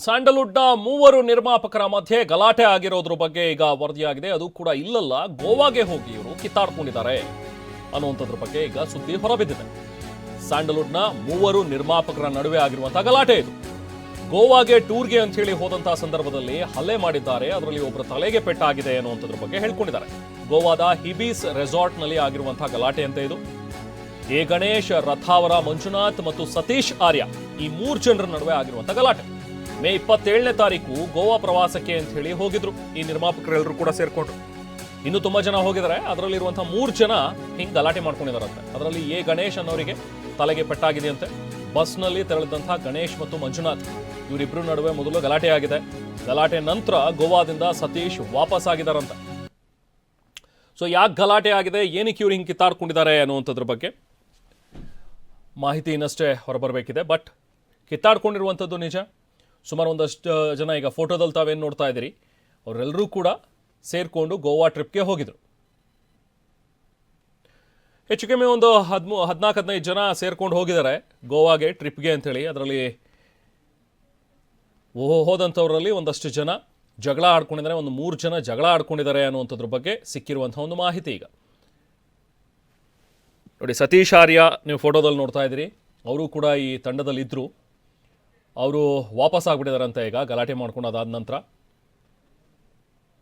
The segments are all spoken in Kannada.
ಸ್ಯಾಂಡಲ್ವುಡ್ನ ಮೂವರು ನಿರ್ಮಾಪಕರ ಮಧ್ಯೆ ಗಲಾಟೆ ಆಗಿರೋದ್ರ ಬಗ್ಗೆ ಈಗ ವರದಿಯಾಗಿದೆ. ಅದು ಕೂಡ ಇಲ್ಲಲ್ಲ, ಗೋವಾಗೆ ಹೋಗಿ ಇವರು ಕಿತ್ತಾಡ್ಕೊಂಡಿದ್ದಾರೆ ಅನ್ನುವಂಥದ್ರ ಬಗ್ಗೆ ಈಗ ಸುದ್ದಿ ಹೊರಬಿದ್ದಿದೆ. ಸ್ಯಾಂಡಲ್ವುಡ್ನ ಮೂವರು ನಿರ್ಮಾಪಕರ ನಡುವೆ ಆಗಿರುವಂತಹ ಗಲಾಟೆ ಇದು. ಗೋವಾಗೆ ಟೂರ್ಗೆ ಅಂತ ಹೇಳಿ ಹೋದಂತಹ ಸಂದರ್ಭದಲ್ಲಿ ಹಲ್ಲೆ ಮಾಡಿದ್ದಾರೆ, ಅದರಲ್ಲಿ ಒಬ್ಬರ ತಲೆಗೆ ಪೆಟ್ಟಾಗಿದೆ ಅನ್ನುವಂಥದ್ರ ಬಗ್ಗೆ ಹೇಳ್ಕೊಂಡಿದ್ದಾರೆ. ಗೋವಾದ ಹಿಬೀಸ್ ರೆಸಾರ್ಟ್ನಲ್ಲಿ ಆಗಿರುವಂತಹ ಗಲಾಟೆ ಅಂತ ಇದು. ಎ ಗಣೇಶ್, ರಥಾವರ, ಮಂಜುನಾಥ್ ಮತ್ತು ಸತೀಶ್ ಆರ್ಯ ಈ ಮೂರು ಜನರ ನಡುವೆ ಆಗಿರುವಂತಹ ಗಲಾಟೆ. ಮೇ ಇಪ್ಪತ್ತೇಳನೇ ತಾರೀಕು ಗೋವಾ ಪ್ರವಾಸಕ್ಕೆ ಅಂತ ಹೇಳಿ ಹೋಗಿದ್ರು. ಈ ನಿರ್ಮಾಪಕರೆಲ್ಲರೂ ಕೂಡ ಸೇರ್ಕೊಂಡ್ರು. ಇನ್ನು ತುಂಬಾ ಜನ ಹೋಗಿದ್ದಾರೆ ಅದರಲ್ಲಿರುವಂತಹ ಮೂರು ಜನ ಹಿಂಗ್ ಗಲಾಟೆ ಮಾಡ್ಕೊಂಡಿದಾರಂತೆ. ಅದರಲ್ಲಿ ಎ ಗಣೇಶ್ ಅನ್ನೋರಿಗೆ ತಲೆಗೆ ಪೆಟ್ಟಾಗಿದೆಯಂತೆ. ಬಸ್ನಲ್ಲಿ ತೆರಳಿದಂತಹ ಗಣೇಶ್ ಮತ್ತು ಮಂಜುನಾಥ್ ಇವರಿಬ್ರು ನಡುವೆ ಮೊದಲು ಗಲಾಟೆ ಆಗಿದೆ. ಗಲಾಟೆ ನಂತರ ಗೋವಾದಿಂದ ಸತೀಶ್ ವಾಪಸ್ ಆಗಿದಾರಂತೆ. ಸೊ ಯಾಕೆ ಗಲಾಟೆ ಆಗಿದೆ? ಏನಕ್ಕೆ ಇವ್ರು ಹಿಂಗೆ ಕಿತ್ತಾಡ್ಕೊಂಡಿದ್ದಾರೆ ಅನ್ನುವಂಥದ್ರ ಬಗ್ಗೆ ಮಾಹಿತಿ ಇನ್ನಷ್ಟೇ ಹೊರಬರಬೇಕಿದೆ. ಬಟ್ ಕಿತ್ತಾಡ್ಕೊಂಡಿರುವಂಥದ್ದು ನಿಜ. ಸುಮಾರು ಒಂದಷ್ಟು ಜನ ಈಗ ಫೋಟೋದಲ್ಲಿ ತಾವೇನು ನೋಡ್ತಾ ಇದ್ದೀರಿ ಅವರೆಲ್ಲರೂ ಕೂಡ ಸೇರಿಕೊಂಡು ಗೋವಾ ಟ್ರಿಪ್ಗೆ ಹೋಗಿದ್ರು. ಹೆಚ್ಚು ಕಮ್ಮಿ ಒಂದು ಹದಿಮೂ, ಹದಿನಾಲ್ಕು, ಹದಿನೈದು ಜನ ಸೇರ್ಕೊಂಡು ಹೋಗಿದ್ದಾರೆ ಗೋವಾಗೆ ಟ್ರಿಪ್ಗೆ ಅಂಥೇಳಿ. ಅದರಲ್ಲಿ ಹೋದಂಥವರಲ್ಲಿ ಒಂದಷ್ಟು ಜನ ಜಗಳ ಆಡ್ಕೊಂಡಿದ್ದಾರೆ. ಒಂದು ಮೂರು ಜನ ಜಗಳ ಆಡ್ಕೊಂಡಿದ್ದಾರೆ ಅನ್ನುವಂಥದ್ರ ಬಗ್ಗೆ ಸಿಕ್ಕಿರುವಂಥ ಒಂದು ಮಾಹಿತಿ ಈಗ. ನೋಡಿ, ಸತೀಶ್ ಆರ್ಯ ನೀವು ಫೋಟೋದಲ್ಲಿ ನೋಡ್ತಾ ಇದ್ದೀರಿ. ಅವರು ಕೂಡ ಈ ತಂಡದಲ್ಲಿ ಇದ್ದರು ಅವರು ವಾಪಸ್ ಆಗ್ಬಿಟ್ಟಿದಾರಂತೆ ಈಗ, ಗಲಾಟೆ ಮಾಡ್ಕೊಂಡು ಅದಾದ ನಂತರ.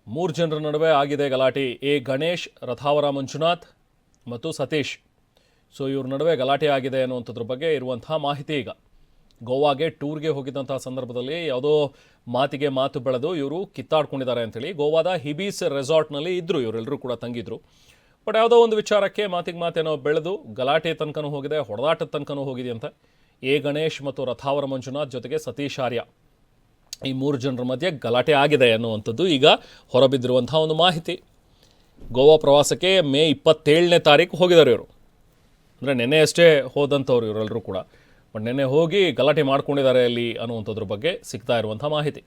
ಮೂರು ಜನರ ನಡುವೆ ಆಗಿದೆ ಗಲಾಟೆ. ಎ. ಗಣೇಶ್, ರಥಾವರ ಮಂಜುನಾಥ್ ಮತ್ತು ಸತೀಶ್. ಸೊ, ಇವ್ರ ನಡುವೆ ಗಲಾಟೆ ಆಗಿದೆ ಅನ್ನುವಂಥದ್ರ ಬಗ್ಗೆ ಇರುವಂತಹ ಮಾಹಿತಿ ಈಗ. ಗೋವಾಗೆ ಟೂರ್ಗೆ ಹೋಗಿದ್ದಂಥ ಸಂದರ್ಭದಲ್ಲಿ ಯಾವುದೋ ಮಾತಿಗೆ ಮಾತು ಬೆಳೆದು ಇವರು ಕಿತ್ತಾಡ್ಕೊಂಡಿದ್ದಾರೆ ಅಂತೇಳಿ ಗೋವಾದ ಹಿಬೀಸ್ ರೆಸಾರ್ಟ್ನಲ್ಲಿ ಇದ್ದರು ಇವರೆಲ್ಲರೂ ಕೂಡ ತಂಗಿದ್ರು. ಬಟ್ ಯಾವುದೋ ಒಂದು ವಿಚಾರಕ್ಕೆ ಮಾತಿಗೆ ಮಾತೇನೋ ಬೆಳೆದು ಗಲಾಟೆ ತನಕನೂ ಹೋಗಿದೆ, ಹೊಡೆದಾಟದ ತನಕನೂ ಹೋಗಿದೆಯಂತೆ ಎ ಗಣೇಶ್ ಮತ್ತು ರಥಾವರ ಮಂಜುನಾಥ್ ಜೊತೆಗೆ ಸತೀಶ್ ಆರ್ಯ. ಈ ಮೂರು ಜನರ ಮಧ್ಯೆ ಗಲಾಟೆ ಆಗಿದೆ ಅನ್ನುವಂಥದ್ದು ಈಗ ಹೊರಬಿದ್ದಿರುವಂತಹ ಒಂದು ಮಾಹಿತಿ. ಗೋವಾ ಪ್ರವಾಸಕ್ಕೆ ಮೇ ಇಪ್ಪತ್ತೇಳನೇ ತಾರೀಕು ಹೋಗಿದ್ದಾರೆ ಇವರು. ಅಂದರೆ ನೆನ್ನೆ ಅಷ್ಟೇ ಹೋದಂಥವ್ರು ಇವರೆಲ್ಲರೂ ಕೂಡ. ಬಟ್ ನೆನ್ನೆ ಹೋಗಿ ಗಲಾಟೆ ಮಾಡ್ಕೊಂಡಿದ್ದಾರೆ ಅಲ್ಲಿ ಅನ್ನುವಂಥದ್ರ ಬಗ್ಗೆ ಸಿಗ್ತಾ ಇರುವಂಥ ಮಾಹಿತಿ.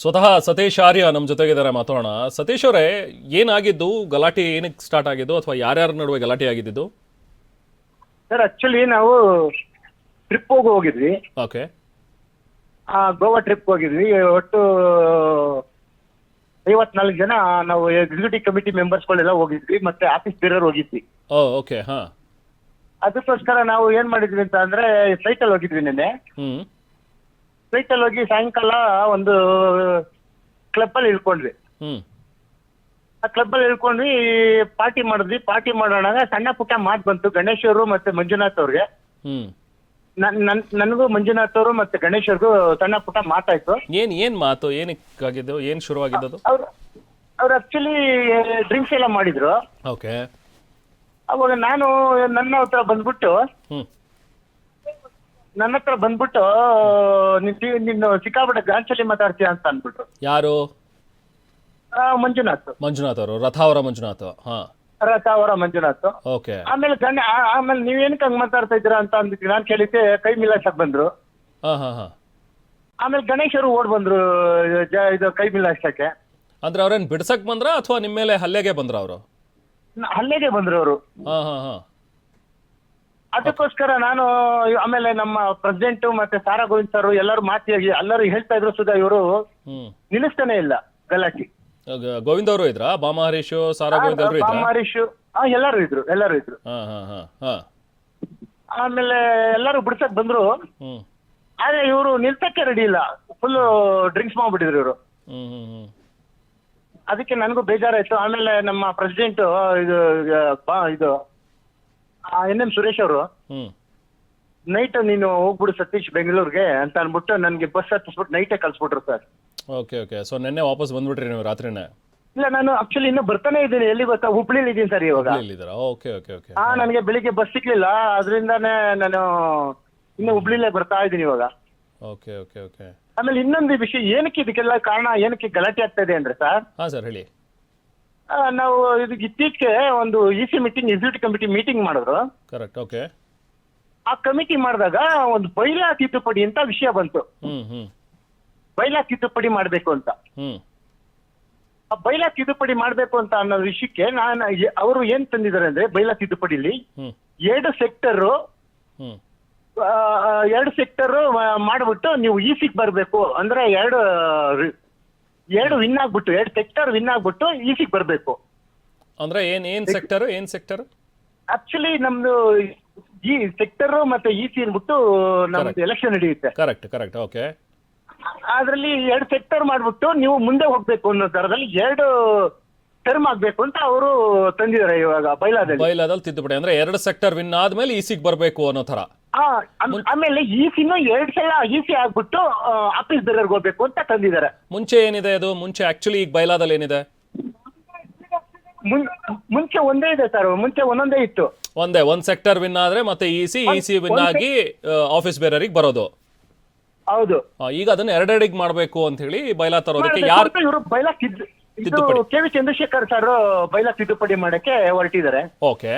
ಸ್ವತಃ ಸತೀಶ್ ಆರ್ಯ ನಮ್ಮ ಜೊತೆಗಿದ್ದಾರೆ ಮಾತಾಡೋಣ ಸತೀಶ್ ಅವರೇ ಏನಾಗಿದ್ದು? ಗಲಾಟೆ ಏನಕ್ಕೆ ಸ್ಟಾರ್ಟ್ ಆಗಿದ್ದು? ಅಥವಾ ಯಾರ್ಯಾರ ನಡುವೆ ಗಲಾಟೆ ಆಗಿದ್ದು? ಸರ್ ಆಕ್ಚುಲಿ ನಾವು ಟ್ರಿಪ್ ಹೋಗಿ ಹೋಗಿದ್ವಿ. ಓಕೆ. ಆ, ಗೋವಾ ಟ್ರಿಪ್ ಹೋಗಿದ್ವಿ. ಒಟ್ಟು ಐವತ್ನಾಲ್ಕು ಜನ ನಾವು ಎಕ್ಸಿಕ್ಯೂಟಿವ್ ಕಮಿಟಿ ಮೆಂಬರ್ಸ್ಗಳೆಲ್ಲ ಹೋಗಿದ್ವಿ. ಮತ್ತೆ ಆಫೀಸ್ ಬೇರೆಯವ್ರು ಹೋಗಿದ್ವಿ. ಓ ಓಕೆ ಹಾ. ಅದಕ್ಕೋಸ್ಕರ ನಾವು ಏನ್ ಮಾಡಿದ್ವಿ ಅಂತ ಅಂದ್ರೆ ಸೈಕಲ್ ಅಲ್ಲಿ ಹೋಗಿದ್ವಿ ನಿನ್ನೆ. ಹ್ಞೂ ಫ್ಲೈಟ್ ಅಲ್ಲಿ ಹೋಗಿ ಸಾಯಂಕಾಲ ಒಂದು ಕ್ಲಬ್ ಅಲ್ಲಿ ಇಳ್ಕೊಂಡ್ವಿ. ಹ್ಞೂ ಆ ಕ್ಲಬ್ ಅಲ್ಲಿ ಇಳ್ಕೊಂಡ್ವಿ ಪಾರ್ಟಿ ಮಾಡಿದ್ವಿ. ಪಾರ್ಟಿ ಮಾಡೋಣ ಸಣ್ಣ ಪುಟ್ಟ ಮಾತು ಬಂತು. ಗಣೇಶ್ ಅವರು ಮತ್ತೆ ಮಂಜುನಾಥ್ ಅವ್ರಿಗೆ. ಹ್ಮ್. ನನ್ ನನ್ ನನಗೂ ಮಂಜುನಾಥ್ ಅವರು ಮತ್ತೆ ಗಣೇಶ್ ಅವ್ರಿಗೂ ಸಣ್ಣ ಪುಟ್ಟ ಮಾತಾಯ್ತು. ಏನ್ ಏನ್ ಮಾತು? ಏನಕ್ಕೆ ಏನ್ ಏನು ಶುರುವಾಗಿದ್ದದು? ಅವ್ರು ಅವ್ರು ಆಕ್ಚುಲಿ ಡ್ರಿಂಕ್ಸ್ ಎಲ್ಲ ಮಾಡಿದ್ರು. ಓಕೆ. ಅವಾಗ ನಾನು ನನ್ನ ಹತ್ರ ಬಂದ್ಬಿಟ್ಟು ಹ್ಞೂ ನನ್ನ ಹತ್ರ ಬಂದ್ಬಿಟ್ಟು ನೀನ್ ನಿನ್ನ ನೀನು ಸಿಕ್ಕಾಪಟ್ಟೆ ಗಾಂಚಲಿ ಮಾತಾಡ್ತೀಯ ಅಂತ ಅಂದ್ಬಿಟ್ರು. ಯಾರು? ಆ, ಮಂಜುನಾಥ್. ಮಂಜುನಾಥ್ ಅವರು ರಥಾವರ ಮಂಜುನಾಥ್. ಹಾ. ರಥ ಅವರ ಮಂಜುನಾಥ್. ಓಕೆ. ಆಮೇಲೆ ಗಣ ಆ- ಆಮೇಲೆ ನೀವೇನಕ್ಕೆ ಹಂಗ್ ಮಾತಾಡ್ತಾ ಇದ್ದೀರಾ ಅಂತ ಅಂದ್ಬಿಟ್ಟು ನಾನು ಕೇಳಿದ್ದೆ ಕೈ ಮಿಲಾಸಕ್ ಬಂದ್ರು. ಹಾ ಹಾ ಹಾ. ಆಮೇಲೆ ಗಣೇಶ್ ಅವರು ಓಡ್ ಬಂದ್ರು ಜ- ಇದು ಕೈ ಮಿಲಾಸಕ್ಕೆ ಅಂದ್ರೆ ಅವ್ರೇನ್ ಬಿಡ್ಸಕ್ ಬಂದ್ರ ಅಥವಾ ನಿಮ್ಮ ಮೇಲೆ ಹಲ್ಲೆಗೆ ಬಂದ್ರ ಅವರು? ಹಲ್ಲೆಗೆ ಬಂದ್ರು ಅವರು. ಹಾ ಹಾ ಹಾಂ. ಅದಕ್ಕೋಸ್ಕರ ನಾನು ಆಮೇಲೆ ನಮ್ಮ ಪ್ರೆಸಿಡೆಂಟ್ ಮತ್ತೆ ಸಾರಾ ಗೋವಿಂದ್ ಸರ್ ಎಲ್ಲರೂ ಮಾತಿಯಾಗಿ ಎಲ್ಲರೂ ಹೇಳ್ತಾ ಇದ್ರು ಸುಧಾ ಇವರು. ನಿಲ್ಲಿಸ್ತಾನೆ ಇಲ್ಲ ಗಲಾಟಿ. ಗೋವಿಂದ್ ಅವರು ಇದ್ರಾ? ಬಾಮ ಹರೀಶು ಸಾರಾ ಗೋವಿಂದ್ ಅವರು ಇದ್ರಾ? ಹರೀಶ್ ಆ ಎಲ್ಲರೂ ಇದ್ರು ಎಲ್ಲರೂ ಇದ್ರು. ಹಾಂ ಹಾಂ ಹಾಂ ಹಾಂ. ಆಮೇಲೆ ಎಲ್ಲರೂ ಬಿಡ್ಸಕ್ ಬಂದ್ರು. ಆದ್ರೆ ಇವರು ನಿಲ್ಸಕ್ಕೆ ರೆಡಿ ಇಲ್ಲ. ಫುಲ್ ಡ್ರಿಂಕ್ಸ್ ಮಾಡ್ಬಿಟ್ಟಿದ್ರು ಇವರು. ಅದಕ್ಕೆ ನನಗೂ ಬೇಜಾರಾಯ್ತು. ಆಮೇಲೆ ನಮ್ಮ ಪ್ರೆಸಿಡೆಂಟ್ ಇದು ಆ, ಬಾ- ಇದು ಎನ್ ಎಂ ಸುರೇಶ್ ಅವರು. ನೈಟ್ ನೀನು ಹೋಗ್ಬಿಡು ಸತೀಶ್ ಬೆಂಗಳೂರಿಗೆ ಅಂತ ಅನ್ಬಿಟ್ಟು ನನಗೆ ಬಸ್ ಹತ್ತಿಸ್ಬಿಟ್ಟು ನೈಟೇ ಕಳ್ಸ್ಬಿಟ್ರು ಸರ್ ಓಕೆ ಓಕೆ ಸೊ ನೆನ್ನೆ ವಾಪಸ್ ಬಂದ್ಬಿಟ್ರಿ ನೀವು ರಾತ್ರಿನೇ? ಇಲ್ಲ ನಾನು ಆಕ್ಚುಲಿ ಇನ್ನೂ ಬರ್ತಾನೆ ಇದ್ದೀನಿ. ಎಲ್ಲಿ ಗೊತ್ತಾ? ಹುಬ್ಳಿಲಿ ಇದ್ದೀನಿ ಸರ್ ಇವಾಗ. ಇಲ್ಲಿದ್ದೀರಾ ಓಕೆ ಓಕೆ ಓಕೆ ಹಾ ನನಗೆ ಬೆಳಿಗ್ಗೆ ಬಸ್ ಸಿಕ್ಲಿಲ್ಲ ಅದರಿಂದಾನೇ ನಾನು ಇನ್ನು ಹುಬ್ಳಿಲೇ ಬರ್ತಾ ಇದ್ದೀನಿ ಇವಾಗ. ಓಕೆ ಓಕೆ ಓಕೆ ಆಮೇಲೆ ಇನ್ನೊಂದು ವಿಷಯ ಏನಕ್ಕೆ ಇದಕ್ಕೆಲ್ಲ ಕಾರಣ ಏನಕ್ಕೆ ಗಲಾಟೆ ಆಗ್ತಾ ಇದೆ ಅಂದ್ರೆ ಸರ್ ಹಾಂ ಸರ್ ಹೇಳಿ. ಆ, ನಾವು ಇದಕ್ಕೆ ಇತ್ತೀಚೆಗೆ ಒಂದು E C meeting executive committee meeting ಮಾಡಿದ್ರು. ಕರೆಕ್ಟ್ ಓಕೆ ಆ ಕಮಿಟಿ ಮಾಡಿದಾಗ ಒಂದು ಬೈಲಾ ತಿದ್ದುಪಡಿ ಅಂತ ವಿಷಯ ಬಂತು. ಬೈಲಾ ತಿದ್ದುಪಡಿ ಮಾಡಬೇಕು ಅಂತ. ಆ ಬೈಲಾ ತಿದ್ದುಪಡಿ ಮಾಡಬೇಕು ಅಂತ ಅನ್ನೋ ವಿಷಯಕ್ಕೆ ನಾನು ಅವರು ಏನ್ ತಂದಿದ್ದಾರೆ ಅಂದ್ರೆ ಬೈಲಾ ತಿದ್ದುಪಡಿಲಿ ಹ್ಮ್. ಎರಡು ಸೆಕ್ಟರ್ ಹ್ಮ್. ಎರಡು ಸೆಕ್ಟರ್ ಮಾಡ್ಬಿಟ್ಟು ನೀವು ಈಸಿಗೆ ಬರಬೇಕು ಅಂದ್ರೆ ಎರಡು ಎರಡು ವಿನ್ ಆಗ್ಬಿಟ್ಟು ಎರಡು ಸೆಕ್ಟರ್ ವಿನ್ ಆಗ್ಬಿಟ್ಟು ಈಸಿಗೆ ಬರಬೇಕು. ಅಂದ್ರೆ ಏನ್ ಏನ್ ಸೆಕ್ಟರ್ ಏನ್ ಸೆಕ್ಟರ್ ಆಕ್ಚುಲಿ ನಮ್ದು ಈ ಸೆಕ್ಟರ್ ಮತ್ತೆ ಇಸಿ ಅನ್ಬಿಟ್ಟು ನಮ್ದು. ಎಲೆಕ್ಷನ್ ನಡೆಯುತ್ತೆ. ಕರೆಕ್ಟ್ ಕರೆಕ್ಟ್ ಓಕೆ ಅದ್ರಲ್ಲಿ ಎರಡು ಸೆಕ್ಟರ್ ಮಾಡ್ಬಿಟ್ಟು ನೀವು ಮುಂದೆ ಹೋಗ್ಬೇಕು ಅನ್ನೋ ತರದಲ್ಲಿ ಎರಡು ಟರ್ಮ್ ಆಗ್ಬೇಕು ಅಂತ ಅವರು ತಂದಿದ್ದಾರೆ ಇವಾಗ ಬೈಲಾದಲ್ಲಿ. ಬೈಲಾದಲ್ಲಿ ತಿದ್ದುಪಡಿ. ಅಂದ್ರೆ ಎರಡು ಸೆಕ್ಟರ್ ವಿನ್ ಆದ್ಮೇಲೆ ಈಸಿಗೆ ಬರಬೇಕು ಅನ್ನೋ ತರ ಆಮೇಲೆ ಇಸಿನೂ ಎರಡ್ ಸಲ ಇಸಿ ಆಗ್ಬಿಟ್ಟು ಆಫೀಸ್ ಬೇರೆಯವ್ರಿಗೆ ಹೋಗ್ಬೇಕು ಅಂತ ತಂದಿದ್ದಾರೆ. ಮುಂಚೆ ಏನಿದೆ ಅದು? ಮುಂಚೆ ಆಕ್ಚುಲಿ ಈಗ ಬೈಲಾದಲ್ಲಿ ಏನಿದೆ? ಮುಂಚೆ ಒಂದೇ ಇದೆ ಸರ್ ಮುಂಚೆ ಒಂದೊಂದೇ ಇತ್ತು. ಒಂದೇ ಒಂದ್ ಸೆಕ್ಟರ್ ವಿನ್ ಆದ್ರೆ ಮತ್ತೆ ಇಸಿ ಇಸಿ ವಿನ್ ಆಗಿ ಆಫೀಸ್ ಬೇರೆಯವ್ರಿಗೆ ಬರೋದು. ಹೌದು. ಈಗ ಅದನ್ನ ಎರಡೆರಡಿಗೆ ಮಾಡಬೇಕು ಅಂತ ಹೇಳಿ ಬೈಲಾ ತರೋದಕ್ಕೆ ಯಾರು ಇವರು ಬೈಲಾ ತಿದ್ದುಪಡಿ. K V Chandrashekar sir bylaw ತಿದ್ದುಪಡಿ ಮಾಡಕ್ಕೆ ಹೊರಟಿದ್ದಾರೆ. ಓಕೆ.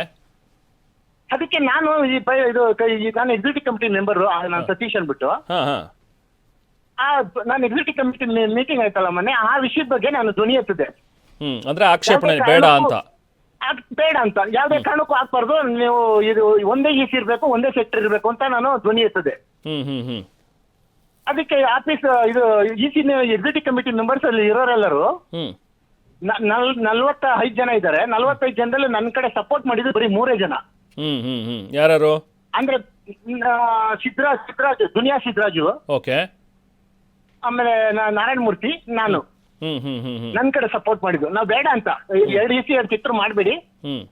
ಅದಕ್ಕೆ ನಾನು ಈ ಬೈ ಇದು ಕ- ಈ ನಾನು ಎಕ್ಸಿಕ್ಯೂಟಿವ್ ಕಮಿಟಿ ಮೆಂಬರ್ ನಾನು ಸತೀಶ್ ಹಾ ಹಾ. ಆ ನಾನು ಎಕ್ಸಿಕ್ಯೂಟಿವ್ ಕಮಿಟಿ ಮೀಟಿಂಗ್ ಆಯ್ತಲ್ಲ ಮೊನ್ನೆ ಆ ವಿಷಯದ ಬಗ್ಗೆ ನಾನು ಧ್ವನಿ ಎತ್ತಿದೆ. ಹ್ಮ್ ಅಂದ್ರೆ ಆಕ್ಷೇಪಣೆ ಯಾವ್ದೇ ಬೇಡ ಕಾರಣಕ್ಕೂ- ಅಂತ. ಅದ್ ಬೇಡ ಅಂತ. ಯಾವ್ದೇ ಕಾರಣಕ್ಕೂ ಆಗ್ಬಾರ್ದು. ನೀವು ಇದು ಒಂದೇ ಈಸಿ ಇರ್ಬೇಕು ಒಂದೇ ಸೆಕ್ಟರ್ ಇರ್ಬೇಕು ಅಂತ ನಾನು ಧ್ವನಿ ಎತ್ತದೆ. ಹ್ಮ್ ಹ್ಮ್ ಹ್ಮ್. ಅದಕ್ಕೆ ಆಫೀಸ್ ಇದು ಇಸಿ ಎಕ್ಸಿಕ್ಯೂಟಿವ್ ಕಮಿಟಿ ಮೆಂಬರ್ಸ್ ಅಲ್ಲಿ ಇರೋರೆಲ್ಲರೂ ಹ್ಮ್. ನಲ್ವತ್ತ ಐದು ಜನ ಇದ್ದಾರೆ. ನಲ್ವತ್ತೈದು ಜನದಲ್ಲಿ ನನ್ನ ಕಡೆ ಸಪೋರ್ಟ್ ಮಾಡಿದ್ರು ಬರೀ ಮೂರೇ ಜನ. ಹ್ಮ್ ಹ್ಮ್ ಹ್ಮ್. ಯಾರು ಅಂದ್ರೆ ಆ, ಸಿದ್ರಾಜ್ ಸಿದ್ರಾಜ್ ದುನಿಯಾ ಸಿದ್ರಾಜು. ಓಕೆ. ಆಮೇಲೆ ನಾ- ನಾರಾಯಣ ಮೂರ್ತಿ ನಾನು. ಹ್ಮ್ ಹ್ಮ್ ಹ್ಮ್ ಹ್ಮ್. ನನ್ನ ಕಡೆ ಸಪೋರ್ಟ್ ಮಾಡಿದ್ದು. ನಾವು ಬೇಡ ಅಂತ. ಎರಡು ಇಸಿ ಎರಡು ಚಿತ್ರ ಮಾಡಬೇಡಿ. ಹ್ಮ್.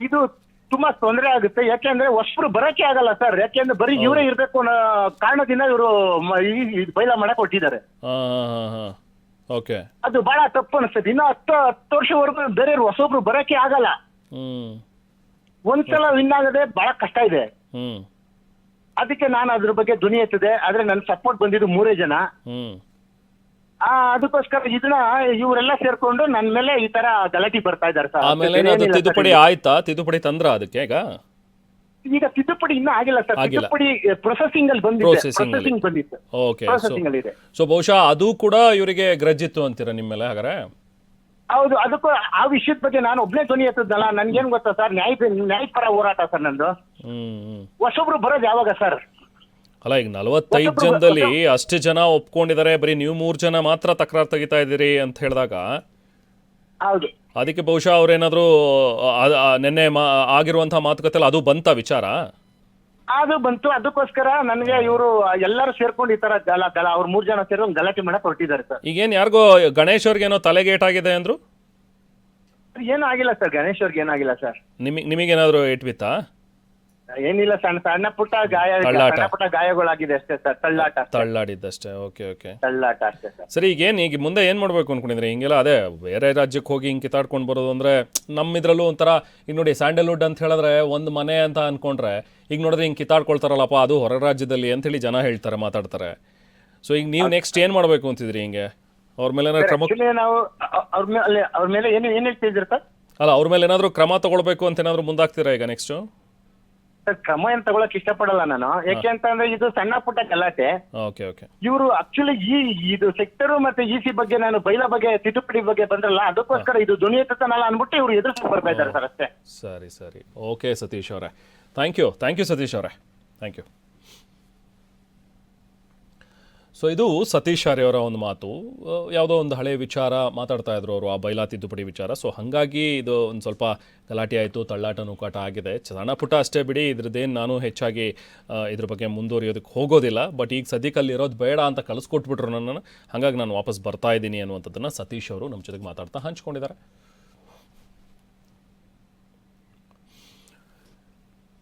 ಇದು ತುಂಬಾ ತೊಂದರೆ ಆಗುತ್ತೆ. ಯಾಕೆಂದ್ರೆ ಹೊಸಬ್ರು ಬರಕ್ಕೆ ಆಗಲ್ಲ ಸರ್. ಯಾಕೆಂದ್ರೆ ಬರೀ ಇವರೇ ಇರ್ಬೇಕು ಅನ್ನೋ ಕಾರಣದಿಂದ ಇವರು ಬೈಲ ಮಾಡಕ್ ಕೊಟ್ಟಿದ್ದಾರೆ. ಹಾ ಹಾ ಹಾ ಹಾ. ಓಕೆ. ಅದು ಬಹಳ ತಪ್ಪು ಅನಿಸ್ತದೆ ಇನ್ನು ಹತ್ತು ಹತ್ತು ವರ್ಷವರೆಗೂ ಬೇರೆ ಹೊಸೊಬ್ರು ಬರಕ್ಕೆ ಆಗಲ್ಲ. ಹ್ಮ್. ಒಂದ್ಸಲ ವಿನ್ ಆಗದೆ ಬಹಳ ಕಷ್ಟ ಇದೆ. ಹ್ಮ್. ಅದಕ್ಕೆ ನಾನು ಅದ್ರ ಬಗ್ಗೆ ಧ್ವನಿ ಎತ್ತಿದೆ. ಆದ್ರೆ ನನ್ನ ಸಪೋರ್ಟ್ ಬಂದಿದ್ದು ಮೂರೇ ಜನ. ಹ್ಮ್. ಆ ಅದಕ್ಕೋಸ್ಕರ ಇದನ್ನ ಇವರೆಲ್ಲ ಸೇರ್ಕೊಂಡು ನನ್ನ ಮೇಲೆ ಈ ತರ ಗಲಾಟಿ ಬರ್ತಾ ಇದ್ದಾರೆ ಸರ್. ಆಮೇಲೆ ತಿದ್ದುಪಡಿ ಆಯ್ತಾ? ತಿದ್ದುಪಡಿ ತಂದ್ರ ಅದಕ್ಕೆ ಈಗ? ಈಗ ತಿದ್ದುಪಡಿ ಇನ್ನೂ ಆಗಿಲ್ಲ ಸರ್. ಆಗಿಲ್ಲ. ತಿದ್ದುಪಡಿ ಪ್ರೊಸೆಸಿಂಗ್ ಅಲ್ಲಿ ಬಂದಿದೆ. Processing ಅಲ್ಲಿ. ಪ್ರೊಸೆಸಿಂಗ್ ಬಂದಿತ್ತು. ಓಕೆ ಸೊ ಪ್ರೊಸೆಸಿಂಗ್ ಅಲ್ಲಿ ಇದೆ. ಸೊ ಬಹುಶಃ ಅದು ಕೂಡ ಇವರಿಗೆ ಗ್ರಜ್ ಇತ್ತು ಅಂತೀರಾ ನಿಮ್ಮ ಮೇಲೆ ಹಾಗಾದ್ರೆ? ಹೌದು ಅದಕ್ಕೂ ಆ ವಿಷಯದ ಬಗ್ಗೆ ನಾನು ಒಬ್ನೇ ಧ್ವನಿ ಎತ್ತದಲ್ಲ ನನ್ಗೇನ್ ಗೊತ್ತಾ ಸರ್? ನ್ಯಾಯ ನ್ಯಾಯ ಪರ ಹೋರಾಟ ಸರ್ ನಂದು. ಹ್ಮ್ ಹೊಸೊಬ್ರು ಬರೋದು ಯಾವಾಗ ಸರ್? ಅಲ್ಲ ಈಗ ನಲವತ್ತೈದು ಜನದಲ್ಲಿ ಅಷ್ಟು ಜನ ಒಪ್ಕೊಂಡಿದ್ದಾರೆ ಬರೀ ನೀವು ಮೂರು ಜನ ಮಾತ್ರ ತಕರಾರು ತೆಗಿತಾ ಇದ್ದೀರಿ ಅಂತ ಹೇಳಿದಾಗ ಹೌದು. ಅದಕ್ಕೆ ಬಹುಶಃ ಅವ್ರೇನಾದ್ರೂ ನಿನ್ನೆ ಮಾ ಆಗಿರುವಂತಹ ಮಾತುಕತೆಯಲ್ಲಿ ಅದು ಬಂತ ವಿಚಾರ? ಅದು ಬಂತು. ಅದಕ್ಕೋಸ್ಕರ ನನಗೆ ಇವರು ಎಲ್ಲರೂ ಸೇರ್ಕೊಂಡು ಈ ತರ ಗಲ ಗಲ ಅವ್ರು ಮೂರ್ ಜನ ಒಂದು ಗಲಾಟೆ ಮಾಡಕ್ ಹೊರಟಿದ್ದಾರೆ ಸರ್. ಈಗೇನು ಯಾರಿಗೋ ಗಣೇಶ್ ಅವ್ರಿಗೇನೋ ತಲೆಗೇಟಾಗಿದೆ ಅಂದ್ರು? ಏನೂ ಆಗಿಲ್ಲ ಸರ್. ಗಣೇಶ್ ಅವ್ರಿಗೆ ಏನಾಗಿಲ್ಲ ಸರ್. ನಿಮಗೆ ನಿಮಗೇನಾದರೂ ಏಟ್ ಬಿತ್ತಾ? ಏನಿಲ್ಲ ಸಣ್ಣ ಸಣ್ಣ ಪುಟ್ಟ ಗಾಯ ತಳ್ಳಾಟ. ಸಣ್ಣ ಪುಟ್ಟ ಗಾಯಗಳಾಗಿದೆ ಅಷ್ಟೇ ಸರ್ ತಳ್ಳಾಟ ಅಷ್ಟೇ. ತಳ್ಳಾಡಿದ್ದಷ್ಟೇ ಓಕೆ ಓಕೆ. ತಳ್ಳಾಟ ಅಷ್ಟೇ ಸರ್. ಸರಿ ಈಗ ಏನ್ ಈಗ ಮುಂದೆ ಏನು ಮಾಡಬೇಕು ಅನ್ಕೊಂಡಿದ್ರೆ? ಹಿಂಗೆಲ್ಲ ಅದೇ ಬೇರೆ ರಾಜ್ಯಕ್ಕೆ ಹೋಗಿ ಹಿಂಗೆ ಕಿತಾಡ್ಕೊಂಡು ಬರೋದು ಅಂದರೆ ನಮ್ಮಿದ್ರಲ್ಲೂ ಒಂಥರ ಈಗ ನೋಡಿ ಸ್ಯಾಂಡಲ್ವುಡ್ ಅಂತ ಹೇಳಿದ್ರೆ ಒಂದು ಮನೆ ಅಂತ ಅನ್ಕೊಂಡ್ರೆ ಈಗ ನೋಡಿದ್ರೆ ಹಿಂಗೆ ಕಿತಾಡ್ಕೊಳ್ತಾರಲ್ಲಪ್ಪ ಅದು ಹೊರ ರಾಜ್ಯದಲ್ಲಿ ಅಂತೇಳಿ ಜನ ಹೇಳ್ತಾರೆ ಮಾತಾಡ್ತಾರೆ. ಸೊ ಈಗ ನೀವು ನೆಕ್ಸ್ಟ್ ಏನು ಮಾಡಬೇಕು ಅಂತಿದ್ರಿ ಹಿಂಗೆ? ಅವ್ರ ಮೇಲೆ ಏನಾದ್ರು ಕ್ರಮ Actually ನಾವು ಅ- ಅವ್ರ ಮೇಲೆ ಅವ್ರ ಮೇಲೆ ಏನು ಏನ್ ಹೇಳ್ತಿದ್ದೀರಿ ಸರ್? ಅಲ್ಲ ಅವ್ರ ಮೇಲೆ ಏನಾದರೂ ಕ್ರಮ ತಗೊಳ್ಬೇಕು ಅಂತ ಏನಾದರೂ ಮುಂದಾಗ್ತೀರಾ ಈಗ ನೆಕ್ಸ್ಟು ಸರ್ ಕ್ರಮ ಏನ್ ತಗೊಳಕ್ ಇಷ್ಟಪಡಲ್ಲ ನಾನು. ಯಾಕೆ ಅಂತಂದ್ರೆ ಇದು ಸಣ್ಣ ಪುಟ್ಟ ಗಲಾಟೆ. Okay okay. ಇವರು ಆಕ್ಚುಲಿ ಈ ಇದು ಸೆಕ್ಟರ್ ಮತ್ತೆ ಇ ಸಿ ಬಗ್ಗೆ ನಾನು ಬೈಲ ಬಗ್ಗೆ ತಿದ್ದುಪಡಿ ಬಗ್ಗೆ ಬಂದ್ರಲ್ಲ ಅದಕ್ಕೋಸ್ಕರ ಇದು ಧ್ವನಿ ಎತ್ತನಲ್ಲ ಅನ್ಬಿಟ್ಟು ಇವ್ರು ಎದುರಿಸಿ ಬರ್ತಾ ಇದ್ದಾರೆ ಸರ್ ಅಷ್ಟೇ. ಸರಿ ಸರಿ. ಓಕೆ ಸತೀಶ್ ಅವರೇ. Thank you thank you Satish ಅವರೇ. ಥ್ಯಾಂಕ್ ಯು ಸೊ ಇದು ಸತೀಶ್ ಆರ್ಯವರ ಒಂದು ಮಾತು. ಯಾವುದೋ ಒಂದು ಹಳೆಯ ವಿಚಾರ ಮಾತಾಡ್ತಾ ಇದ್ರು ಅವರು, ಆ ಬೈಲಾ ತಿದ್ದುಪಡಿ ವಿಚಾರ. ಸೊ ಹಾಗಾಗಿ ಇದು ಒಂದು ಸ್ವಲ್ಪ ಗಲಾಟೆ ಆಯಿತು, ತಳ್ಳಾಟ ನೂಕಾಟ ಆಗಿದೆ. ಸಣ್ಣ ಪುಟ್ಟ ಅಷ್ಟೇ ಬಿಡಿ, ಇದ್ರದ್ದೇನು ನಾನು ಹೆಚ್ಚಾಗಿ ಇದ್ರ ಬಗ್ಗೆ ಮುಂದುವರಿಯೋದಕ್ಕೆ ಹೋಗೋದಿಲ್ಲ. ಬಟ್ ಈಗ ಸದ್ಯಕ್ಕೆ ಇರೋದು ಬೇಡ ಅಂತ ಕಳಿಸ್ಕೊಟ್ಬಿಟ್ರು ನನ್ನನ್ನು. ಹಾಗಾಗಿ ನಾನು ವಾಪಸ್ ಬರ್ತಾ ಇದ್ದೀನಿ ಅನ್ನುವಂಥದ್ದನ್ನು ಸತೀಶ್ ಅವರು ನಮ್ಮ ಜೊತೆಗೆ ಮಾತಾಡ್ತಾ ಹಂಚ್ಕೊಂಡಿದ್ದಾರೆ.